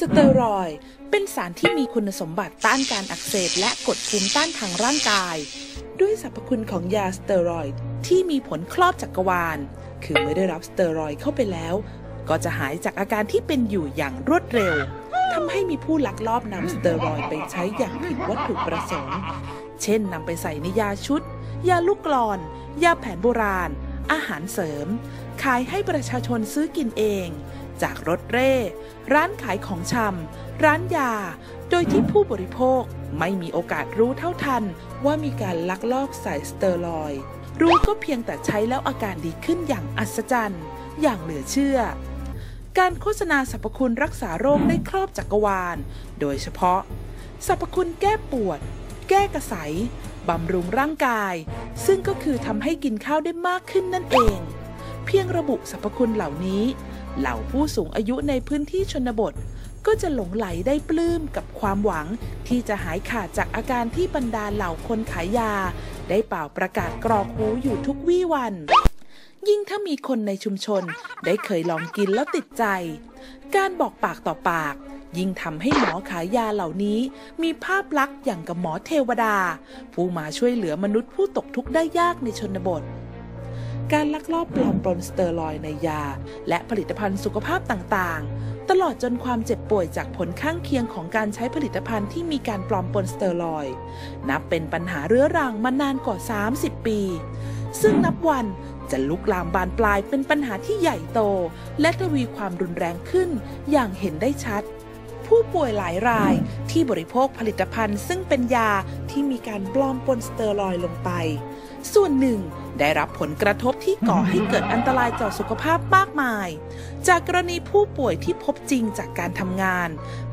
สเตียรอยด์เป็นสารที่มีคุณสมบัติต้านการอักเสบและกดภูมิต้านทางร่างกาย ด้วยสรรพคุณของยาสเตียรอยด์ที่มีผลครอบจักกรวาล คือเมื่อได้รับสเตียรอยด์เข้าไปแล้ว ก็จะหายจากอาการที่เป็นอยู่อย่างรวดเร็วทำให้มีผู้ลักลอบนำสเตียรอยด์ไปใช้อย่างผิดวัตถุประสงค์ เช่นนำไปใส่ในยาชุด ยาลูกกลอน ยาแผนโบราณ อาหารเสริม ขายให้ประชาชนซื้อกินเอง จากรถเร่ ร้านขายของชำร้านยา โดยที่ผู้บริโภคไม่มีโอกาสรู้เท่าทัน ว่ามีการลักลอบใส่สเตอรอยรู้ก็เพียงแต่ใช้แล้วอาการดีขึ้นอย่างอัศจรรย์ อย่างเหลือเชื่อ การโฆษณาสรรพคุณรักษาโรคได้ครอบจักรวาล โดยเฉพาะ สรรพคุณแก้ปวด แก้กระสายบำรุงร่างกาย ซึ่งก็คือทำให้กินข้าวได้มากขึ้นนั่นเอง เพียงระบุสรรพคุณเหล่านี้ เหล่าผู้สูงอายุในพื้นที่ชนบท ก็จะหลงไหลได้ปลื้มกับความหวัง ที่จะหายขาดจากอาการที่บรรดาเหล่าคนขายยา ได้เป่าประกาศกรอกหูอยู่ทุกวี่วัน ยิ่งถ้ามีคนในชุมชน ได้เคยลองกินแล้วติดใจ การบอกปากต่อปากยิ่งทำให้หมอขายยาเหล่านี้มีภาพลักษณ์อย่างกับหมอเทวดา ผู้มาช่วยเหลือมนุษย์ผู้ตกทุกข์ได้ยากในชนบท การลักลอบปลอมปนสเตอรอยในยา และผลิตภัณฑ์สุขภาพต่างๆ ตลอดจนความเจ็บป่วยจากผลข้างเคียงของการใช้ผลิตภัณฑ์ที่มีการปลอมปนสเตอรอย นับเป็นปัญหาเรื้อรังมานานกว่า 30 ปี ซึ่งนับวันจะลุกลามบานปลายเป็นปัญหาที่ใหญ่โต และทวีความรุนแรงขึ้นอย่างเห็นได้ชัด ผู้ป่วยหลายรายที่บริโภคผลิตภัณฑ์ ซึ่งเป็นยาที่มีการปลอมปนสเตอรอยลงไป ส่วนหนึ่งได้รับผลกระทบที่ก่อให้เกิดอันตรายต่อสุขภาพมากมาย จากกรณีผู้ป่วยที่พบจริงจากการทำงาน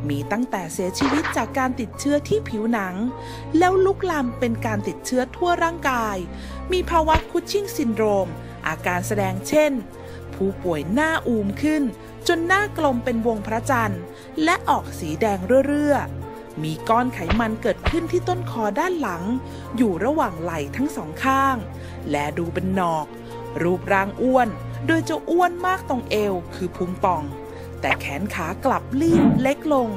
มีตั้งแต่เสียชีวิตจากการติดเชื้อที่ผิวหนัง แล้วลุกลามเป็นการติดเชื้อทั่วร่างกาย มีภาวะคุชชิ่งซินโดรม อาการแสดงเช่น ผู้ป่วยหน้าอูมขึ้น จนหน้ากลมเป็นวงพระจันทร์ และออกสีแดงเรื่อๆ มีก้อนไขมันเกิดขึ้นที่ต้นคอด้านหลัง อยู่ระหว่างไหล่ทั้งสองข้าง และดูเป็นหนอก รูปร่างอ้วน โดยจะอ้วนมากตรงเอวคือพุงป่อง แต่แขนขากลับลีบเล็กลง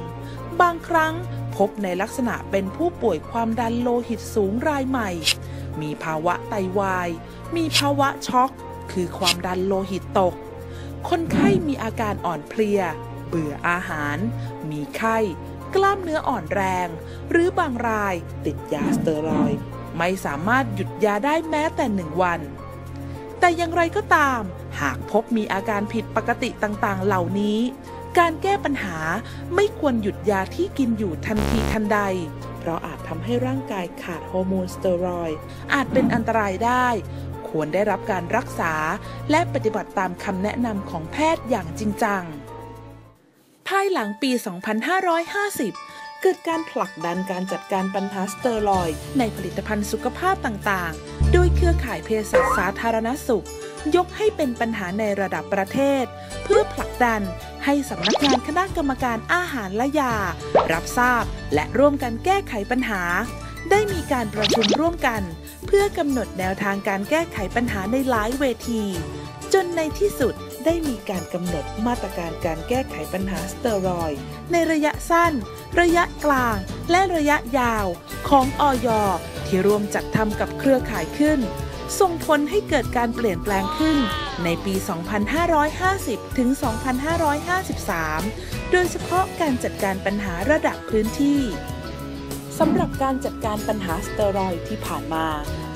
บางครั้งพบในลักษณะเป็นผู้ป่วยความดันโลหิตสูงรายใหม่ มีภาวะไตวาย มีภาวะช็อก คือความดันโลหิตตก คนไข้มีอาการอ่อนเพลีย เบื่ออาหาร มีไข้ กล้ามเนื้ออ่อนแรง หรือบางรายติดยาสเตียรอยด์ไม่สามารถหยุดยาได้แม้แต่หนึ่งวัน แต่อย่างไรก็ตาม หากพบมีอาการผิดปกติต่างๆ เหล่านี้ การแก้ปัญหาไม่ควรหยุดยาที่กินอยู่ทันทีทันใด เพราะอาจทำให้ร่างกายขาดฮอร์โมนสเตียรอยด์อาจเป็นอันตรายได้ ควรได้รับการรักษา และปฏิบัติตามคำแนะนำของแพทย์อย่างจริงจัง ภายหลังปี 2550 เกิดการผลักดันการจัดการปัญหาสเตียรอยด์ในผลิตภัณฑ์สุขภาพต่างๆ โดยเครือข่ายเภสัชสาธารณสุข ยกให้เป็นปัญหาในระดับประเทศ เพื่อผลักดันให้สำนักงานคณะกรรมการอาหารและยา รับทราบและร่วมกันแก้ไขปัญหา ได้มีการประชุมร่วมกัน เพื่อกำหนดแนวทางการแก้ไขปัญหาในหลายเวที จนในที่สุดได้มีการกำหนดมาตรการการแก้ไขปัญหาสเตียรอยด์ในระยะสั้น ระยะกลาง และระยะยาวของอย ที่ร่วมจัดทำกับเครือข่ายขึ้น ส่งผลให้เกิดการเปลี่ยนแปลงขึ้น ในปี 2550 ถึง 2553 โดยเฉพาะการจัดการปัญหาระดับพื้นที่ สำหรับการจัดการปัญหาสเตียรอยที่ผ่านมา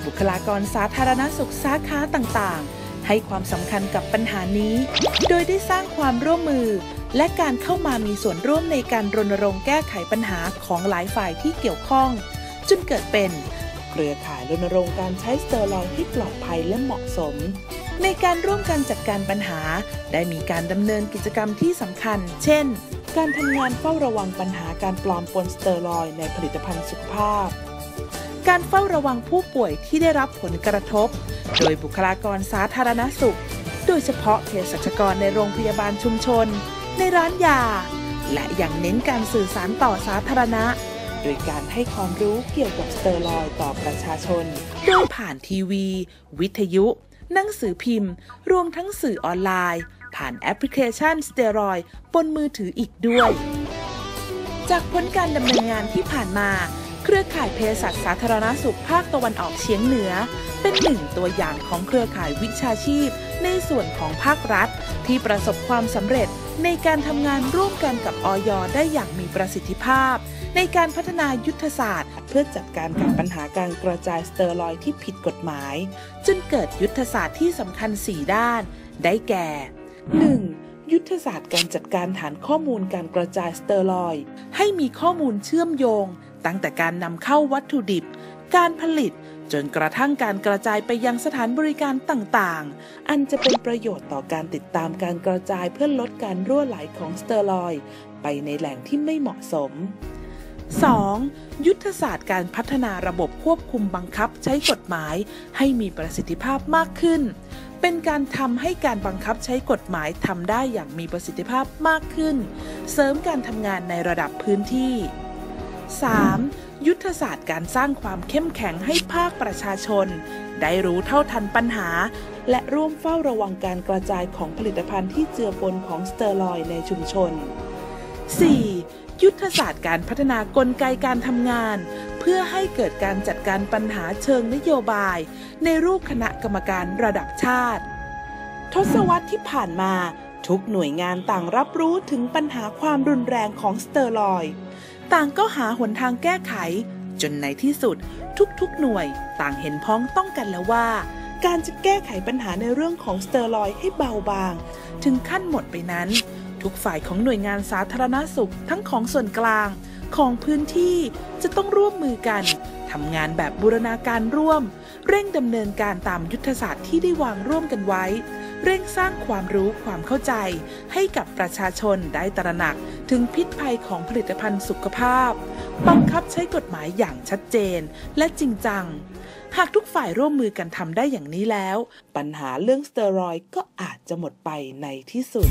บุคลากรสาธารณสุขสาขาต่างๆ ให้ความสำคัญกับปัญหานี้ โดยได้สร้างความร่วมมือ และการเข้ามามีส่วนร่วมในการรณรงค์แก้ไขปัญหาของหลายฝ่ายที่เกี่ยวข้อง จนเกิดเป็น เครือข่ายรณรงค์การใช้สเตียรอยที่ปลอดภัยและเหมาะสม ในการร่วมกันจัดการปัญหา ได้มีการดำเนินกิจกรรมที่สำคัญ เช่น การทำงานเฝ้าระวังปัญหาการปลอมปนสเตียรอยในผลิตภัณฑ์สุขภาพ การเฝ้าระวังผู้ป่วยที่ได้รับผลกระทบ โดยบุคลากรสาธารณสุข โดยเฉพาะเภสัชกรในโรงพยาบาลชุมชน ในร้านยา และยังเน้นการสื่อสารต่อสาธารณะ โดยการให้ความรู้เกี่ยวกับสเตียรอยต่อประชาชน โดยผ่านทีวี วิทยุ หนังสือพิมพ์ รวมทั้งสื่อออนไลน์ ผ่านแอปพลิเคชันสเตียรอยบนมือถืออีกด้วย จากผลการดำเนินงานที่ผ่านมา เครือข่ายเภสัชสาธารณสุขภาคตะวันออกเฉียงเหนือ เป็นหนึ่งตัวอย่างของเครือข่ายวิชาชีพ ในส่วนของภาครัฐ ที่ประสบความสำเร็จในการทำงานร่วมกันกับออยได้อย่างมีประสิทธิภาพ ในการพัฒนายุทธศาสตร์ เพื่อจัดการกับปัญหาการกระจายสเตอรอยที่ผิดกฎหมาย จนเกิดยุทธศาสตร์ที่สำคัญ 4 ด้าน ได้แก่ 1. ยุทธศาสตร์การจัดการฐานข้อมูลการกระจายสเตอรอยด์ให้มีข้อมูลเชื่อมโยง ตั้งแต่การนำเข้าวัตถุดิบ การผลิต จนกระทั่งการกระจายไปยังสถานบริการต่างๆ อันจะเป็นประโยชน์ต่อการติดตามการกระจายเพื่อลดการรั่วไหลของสเตอรอยด์ไปในแหล่งที่ไม่เหมาะสม 2. ยุทธศาสตร์การพัฒนาระบบควบคุมบังคับใช้กฎหมายให้มีประสิทธิภาพมากขึ้น เป็นการทำให้การบังคับใช้กฎหมายทำได้อย่างมีประสิทธิภาพมากขึ้น เสริมการทำงานในระดับพื้นที่ 3. ยุทธศาสตร์การสร้างความเข้มแข็งให้ภาคประชาชน ได้รู้เท่าทันปัญหา และร่วมเฝ้าระวังการกระจายของผลิตภัณฑ์ที่เจือปนของสเตอรอยในชุมชน 4. ยุทธศาสตร์การพัฒนากลไกการทำงาน เพื่อให้เกิดการจัดการปัญหาเชิงนโยบาย ในรูปคณะกรรมการระดับชาติ ทศวรรษที่ผ่านมา ทุกหน่วยงานต่างรับรู้ถึงปัญหาความรุนแรงของสเตอรอยต่างก็หาหนทางแก้ไข จนในที่สุด ทุกๆหน่วยต่างเห็นพ้องต้องกันแล้วว่า การจะแก้ไขปัญหาในเรื่องของสเตอรอยให้เบาบาง ถึงขั้นหมดไปนั้น ทุกฝ่ายของหน่วยงานสาธารณสุขทั้งของส่วนกลางของพื้นที่จะต้องร่วมมือกันทำงานแบบบูรณาการร่วม เร่งดำเนินการตามยุทธศาสตร์ที่ได้วางร่วมกันไว้ เร่งสร้างความรู้ความเข้าใจ ให้กับประชาชนได้ตระหนักถึงพิษภัยของผลิตภัณฑ์สุขภาพ บังคับใช้กฎหมายอย่างชัดเจนและจริงจัง หากทุกฝ่ายร่วมมือกันทำได้อย่างนี้แล้ว ปัญหาเรื่องสเตียรอยด์ก็อาจจะหมดไปในที่สุด